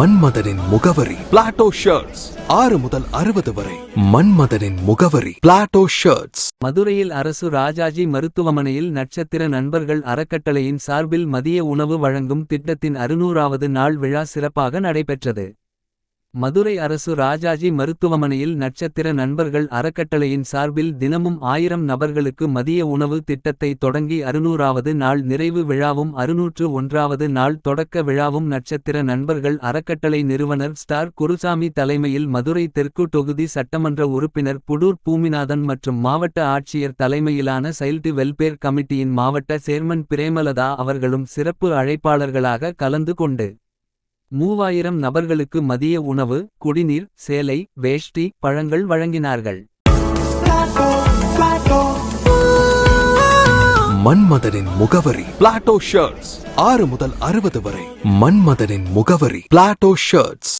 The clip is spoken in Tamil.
மன்மதனின் முகவரி பிளாட்டோ ஷர்ட்ஸ் ஆறு முதல் அறுபது வரை மன்மதனின் முகவரி பிளாட்டோ ஷர்ட்ஸ் மதுரையில் அரசு ராஜாஜி மருத்துவமனையில் நட்சத்திர நண்பர்கள் அறக்கட்டளையின் சார்பில் மதிய உணவு வழங்கும் திட்டத்தின் அறுநூறாவது நாள் விழா சிறப்பாக நடைபெற்றது. மதுரை அரசு ராஜாஜி மருத்துவமனையில் நட்சத்திர நண்பர்கள் அறக்கட்டளையின் சார்பில் தினமும் ஆயிரம் நபர்களுக்கு மதிய உணவு திட்டத்தை தொடங்கி அறுநூறாவது நாள் நிறைவு விழாவும் அறுநூற்று ஒன்றாவது நாள் தொடக்க விழாவும் நட்சத்திர நண்பர்கள் அறக்கட்டளை நிறுவனர் ஸ்டார் குருசாமி தலைமையில் மதுரை தெற்கு தொகுதி சட்டமன்ற உறுப்பினர் புடூர் பூமிநாதன் மற்றும் மாவட்ட ஆட்சியர் தலைமையிலான சைல்டு வெல்பேர் கமிட்டியின் மாவட்ட சேர்மன் பிரேமலதா அவர்களும் சிறப்பு அழைப்பாளர்களாக கலந்து கொண்டு மூவாயிரம் நபர்களுக்கு மதிய உணவு குடிநீர் சேலை வேஷ்டி பழங்கள் வழங்கினார்கள். மன்மதனின் முகவரி பிளாட்டோ ஷர்ட்ஸ் ஆறு முதல் அறுபது வரை மன்மதனின் முகவரி பிளாட்டோ ஷர்ட்ஸ்